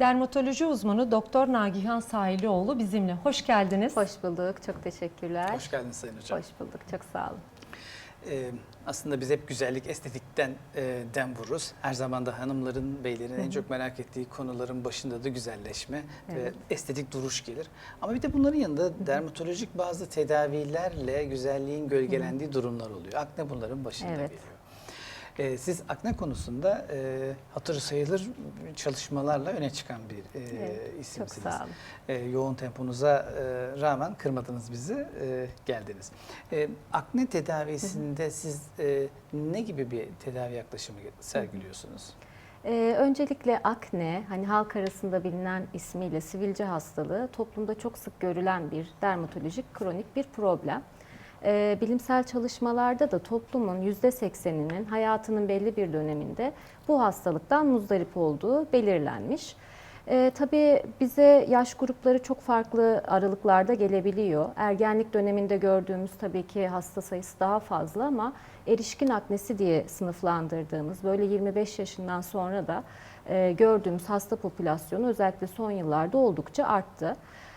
Dermatoloji uzmanı Doktor Nagihan Sahilioğlu bizimle. Hoş geldiniz. Hoş bulduk. Çok teşekkürler. Hoş geldiniz Sayın Hocam. Hoş bulduk. Çok sağ olun. Ee, aslında biz hep güzellik, estetikten e, dem vururuz. Her zaman da hanımların, beylerin en çok merak ettiği konuların başında da güzelleşme Evet. ve estetik duruş gelir. Ama bir de bunların yanında dermatolojik bazı tedavilerle güzelliğin gölgelendiği durumlar oluyor. Akne bunların başında Evet. geliyor. Ee, siz akne konusunda e, hatırı sayılır çalışmalarla öne çıkan bir e, Evet, Çok isimsiniz. sağ olun. E, yoğun temponuza e, rağmen kırmadınız bizi, e, geldiniz. E, akne tedavisinde siz e, ne gibi bir tedavi yaklaşımı sergiliyorsunuz? Ee, öncelikle akne, hani halk arasında bilinen ismiyle sivilce hastalığı toplumda çok sık görülen bir dermatolojik kronik bir problem. Ee, bilimsel çalışmalarda da toplumun %80'inin hayatının belli bir döneminde bu hastalıktan muzdarip olduğu belirlenmiş. Ee, tabii bize yaş grupları çok farklı aralıklarda gelebiliyor. Ergenlik döneminde gördüğümüz tabii ki hasta sayısı daha fazla ama erişkin aknesi diye sınıflandırdığımız böyle 25 yaşından sonra da e, gördüğümüz hasta popülasyonu özellikle son yıllarda oldukça arttı.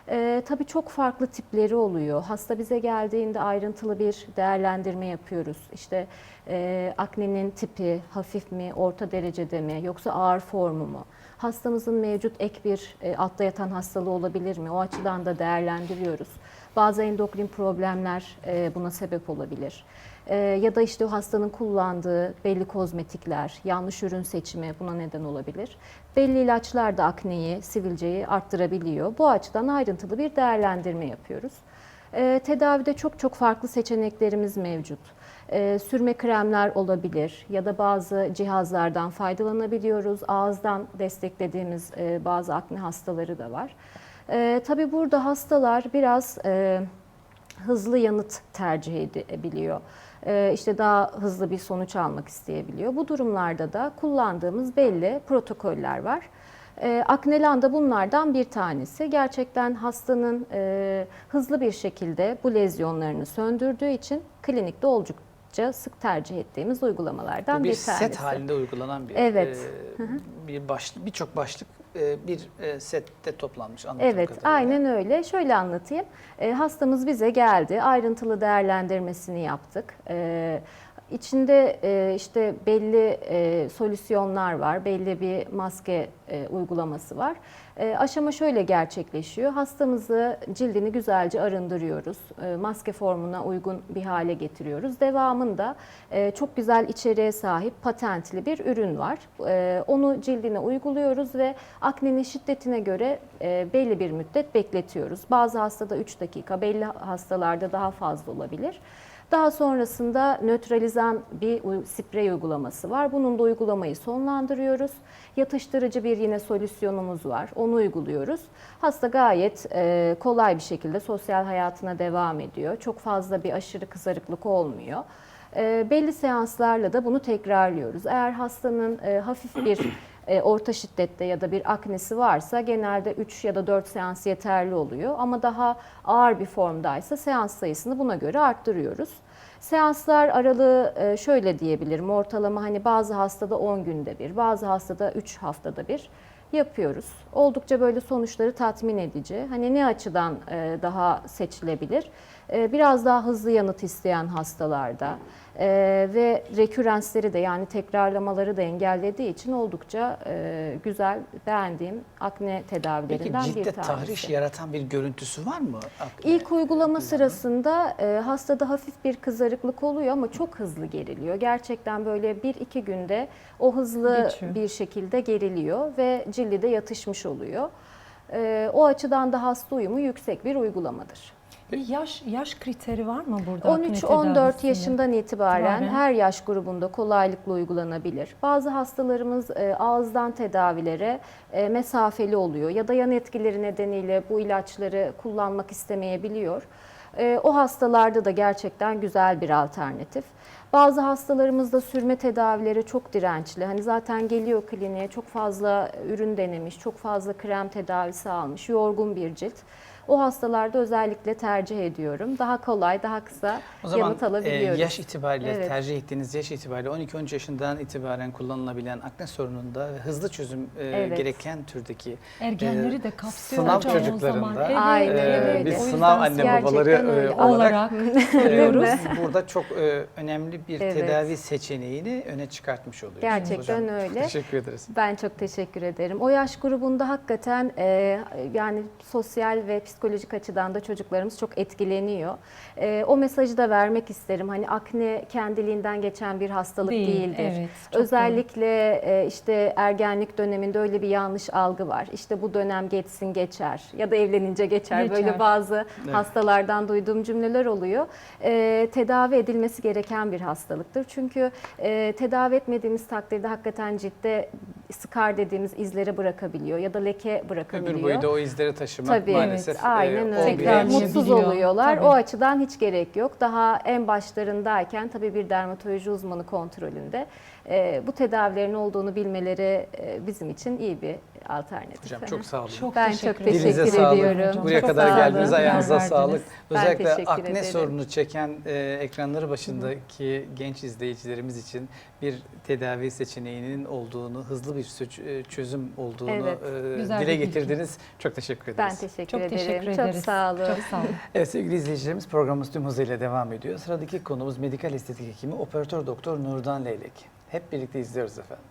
Ee, tabii çok farklı tipleri oluyor. Hasta bize geldiğinde ayrıntılı bir değerlendirme yapıyoruz. İşte e, aknenin tipi hafif mi, orta derecede mi, yoksa ağır formu mu? Hastamızın mevcut ek bir e, altta yatan hastalığı olabilir mi? O açıdan da değerlendiriyoruz. Bazı endokrin problemler e, buna sebep olabilir. E, ya da işte o hastanın kullandığı belli kozmetikler, yanlış ürün seçimi buna neden olabilir. Belli ilaçlar da akneyi, sivilceyi arttırabiliyor. Bu açıdan ayrıntılı bir değerlendirme yapıyoruz. E, tedavide çok çok farklı seçeneklerimiz mevcut. E, sürme kremler olabilir ya da bazı cihazlardan faydalanabiliyoruz. Ağızdan desteklediğimiz e, bazı akne hastaları da var. E, tabii burada hastalar biraz e, hızlı yanıt tercih edebiliyor. E, işte daha hızlı bir sonuç almak isteyebiliyor. Bu durumlarda da kullandığımız belli protokoller var. E, Aknelan da bunlardan bir tanesi. Gerçekten hastanın e, hızlı bir şekilde bu lezyonlarını söndürdüğü için klinikte oldukça sık tercih ettiğimiz uygulamalardan Bu bir, bir, tanesi. set halinde uygulanan bir Evet. e, bir başlık birçok başlık e, bir e, sette toplanmış anladığım Evet, kadarıyla. aynen öyle. Şöyle anlatayım. E, hastamız bize geldi, ayrıntılı değerlendirmesini yaptık. İçinde işte belli solüsyonlar var, belli bir maske uygulaması var. E, aşama şöyle gerçekleşiyor. Hastamızı cildini güzelce arındırıyoruz. E, maske formuna uygun bir hale getiriyoruz. Devamında e, çok güzel içeriğe sahip patentli bir ürün var. E, onu cildine uyguluyoruz ve aknenin şiddetine göre e, belli bir müddet bekletiyoruz. Bazı hastada 3 dakika, belli hastalarda daha fazla olabilir. Daha sonrasında nötralizan bir sprey uygulaması var. Bunun da uygulamayı sonlandırıyoruz. Yatıştırıcı bir yine solüsyonumuz var. Onu uyguluyoruz. Hasta gayet e, kolay bir şekilde sosyal hayatına devam ediyor. Çok fazla bir aşırı kızarıklık olmuyor. E, belli seanslarla da bunu tekrarlıyoruz. Eğer hastanın e, hafif bir e, orta şiddette ya da bir aknesi varsa genelde 3 ya da 4 seans yeterli oluyor. Ama daha ağır bir formdaysa seans sayısını buna göre arttırıyoruz. Seanslar aralığı e, şöyle diyebilirim. Ortalama hani bazı hastada 10 günde bir, bazı hastada 3 haftada bir yapıyoruz. Oldukça böyle sonuçları tatmin edici. Hani ne açıdan daha seçilebilir? E, Biraz daha hızlı yanıt isteyen hastalarda e, ve rekürensleri de yani tekrarlamaları da engellediği için oldukça e, güzel, beğendiğim akne Peki tedavilerinden bir ciltte tanesi. tahriş yaratan bir görüntüsü var mı? akne İlk uygulama kullanımı? sırasında e, hastada hafif bir kızarıklık oluyor ama çok hızlı geriliyor. Gerçekten böyle 1-2 günde o hızlı Geçiyor. bir şekilde geriliyor ve cildi de yatışmış oluyor. E, o açıdan da hasta uyumu yüksek bir uygulamadır. Bir yaş yaş kriteri var mı burada? akne 13-14 tedavisinde? yaşından itibaren her yaş grubunda kolaylıkla uygulanabilir. Bazı hastalarımız e, ağızdan tedavilere e, mesafeli oluyor ya da yan etkileri nedeniyle bu ilaçları kullanmak istemeyebiliyor. E, O hastalarda da gerçekten güzel bir alternatif. Bazı hastalarımızda sürme tedavileri çok dirençli. Hani zaten geliyor kliniğe çok fazla ürün denemiş, çok fazla krem tedavisi almış, yorgun bir cilt. O hastalarda özellikle tercih ediyorum. Daha kolay, daha kısa O zaman yanıt e, alabiliyoruz. yaş itibariyle Evet. tercih ettiğiniz yaş itibariyle 12-13 yaşından itibaren kullanılabilen akne sorununda ve hızlı çözüm e, Evet. gereken türdeki Ergenleri e, de kapsıyor sınav hocam o çocuklarında, zaman. Evet, Aynen evet. öyle. biz O sınav anne babaları e, olarak olarak e, burada çok e, önemli bir Evet. tedavi seçeneğini öne çıkartmış oluyorsunuz Gerçekten hocam. öyle. Teşekkür ederiz. Ben çok teşekkür ederim. O yaş grubunda hakikaten e, yani sosyal ve psikolojik açıdan da çocuklarımız çok etkileniyor. E, o mesajı da vermek isterim. Hani akne kendiliğinden geçen bir hastalık Değil, değildir. evet, Özellikle e, işte ergenlik döneminde öyle bir yanlış algı var. İşte bu dönem geçsin geçer ya da evlenince geçer. Geçer. Böyle bazı Evet. hastalardan duyduğum cümleler oluyor. E, tedavi edilmesi gereken bir hastalıktır. Çünkü e, tedavi etmediğimiz takdirde hakikaten ciltte skar dediğimiz izleri bırakabiliyor ya da leke bırakabiliyor. Ömür boyu da o izleri taşımak Tabii maalesef evet, aynen e, öyle. olmayabiliyor. Mutsuz oluyorlar. Tabii. O açıdan hiç gerek yok. Daha en başlarındayken tabii bir dermatoloji uzmanı kontrolünde e, bu tedavilerin olduğunu bilmeleri e, bizim için iyi bir alternatif. Hocam çok sağ olun. Çok Ben teşekkür çok ederim. Dilinize teşekkür sağlık. ediyorum. Buraya Çok kadar sağ geldiniz ayağınıza Verdiniz. sağlık. Özellikle teşekkür akne ederim. sorunu çeken e, ekranları başındaki genç izleyicilerimiz için bir tedavi seçeneğinin olduğunu, hızlı bir sö- e, çözüm olduğunu Evet. e, dile bir bilgi. getirdiniz. Çok teşekkür ederiz. Ben teşekkür Çok ederim. teşekkür Çok ederiz. sağ olun. Çok sağ olun. Evet sevgili izleyicilerimiz programımız tüm hızıyla devam ediyor. Sıradaki konumuz medikal estetik hekimi operatör doktor Nurdan Leylek. Hep birlikte izliyoruz efendim.